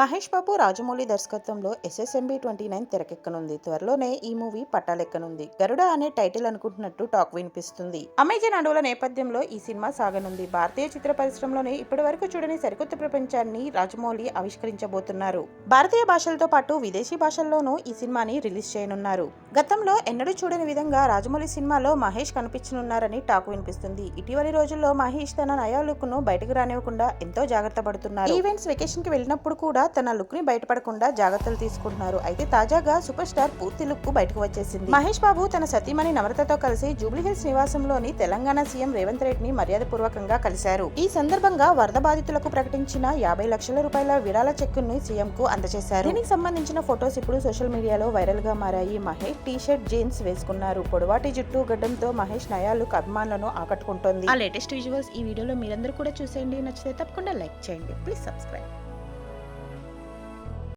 మహేష్ బాబు రాజమౌళి దర్శకత్వంలో SSMB twenty nine తెరకెక్కనుంది. త్వరలోనే ఈ మూవీ పట్టాలెక్కనుంది. గరుడ అనే టైటిల్ అనుకుంటున్నట్టు టాక్ వినిపిస్తుంది. అమెజాన్ అడవుల నేపథ్యంలో ఈ సినిమా సాగనుంది. భారతీయ చిత్ర పరిశ్రమలోనే ఇప్పటి వరకు చూడని సరికొత్త ప్రపంచాన్ని రాజమౌళి ఆవిష్కరించబోతున్నారు. భారతీయ భాషలతో పాటు విదేశీ భాషల్లోనూ ఈ సినిమాని రిలీజ్ చేయనున్నారు. గతంలో ఎన్నడూ చూడని విధంగా రాజమౌళి సినిమాలో మహేష్ కనిపించనున్నారని టాక్ వినిపిస్తుంది. ఇటీవలి రోజుల్లో మహేష్ తన నయా లుక్ను బయటకు రానివ్వకుండా ఎంతో జాగ్రత్త పడుతున్నారు. ఈవెంట్స్ వెకేషన్కి వెళ్ళినప్పుడు కూడా తన లుక్ని బయటపడకుండా జాగ్రత్తలు తీసుకుంటున్నారు. అయితే తాజాగా సూపర్ స్టార్ పూర్తి లుక్ బయటకు వచ్చేసింది. మహేష్ బాబు తన సతీమణి నమ్రతతో కలిసి జూబ్లీహిల్స్ నివాసంలోని తెలంగాణ సీఎం రేవంత్ రెడ్డిని మర్యాదపూర్వకంగా కలిశారు. ఈ సందర్భంగా వరద బాధితులకు ప్రకటించిన యాభై లక్షల రూపాయల విరాళ చెక్కును సీఎం కు అందజేశారు. దీనికి సంబంధించిన ఫొటోస్ ఇప్పుడు సోషల్ మీడియాలో వైరల్గా మారాయి. మహేష్ టీ షర్ట్ జీన్స్ వేసుకున్నారు. పొడవాటి జుట్టు గడ్డంతో మహేష్ నయా లుక్ అభిమానులను ఆకట్టుకుంటోంది. ఆ లేటెస్ట్ విజువల్స్ ఈ వీడియోలో మీరందరూ కూడా చూసేయండి. నచ్చితే తప్పకుండా లైక్ చేయండి. Please subscribe.